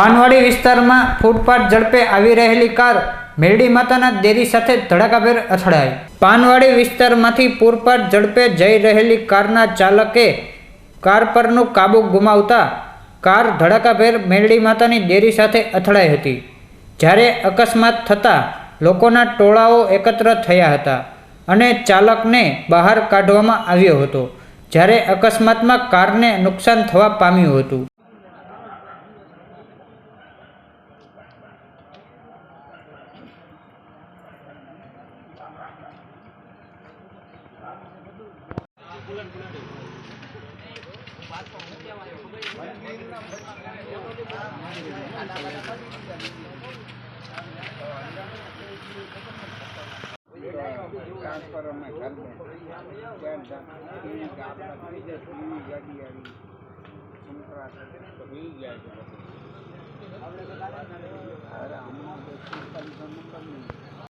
પાનવાડી વિસ્તારમાં ફૂટપાથ ઝડપે આવી રહેલી કાર મેરડી માતાના દેરી સાથે ધડાકાભેર અથડાઈ. પાનવાડી વિસ્તારમાંથી પૂરપાટ ઝડપે જઈ રહેલી કારના ચાલકે કાર પરનું કાબુ ગુમાવતા કાર ધડાકાભેર મેરડી માતાની દેરી સાથે અથડાઈ હતી. જ્યારે અકસ્માત થતાં લોકોના ટોળાઓ એકત્ર થયા હતા અને ચાલકને બહાર કાઢવામાં આવ્યો હતો. જ્યારે અકસ્માતમાં કારને નુકસાન થવા પામ્યું હતું. ટ્રાન્સફર અમે કરી દે ત્યાં ગાડી આવી. સંતરા થઈ જાય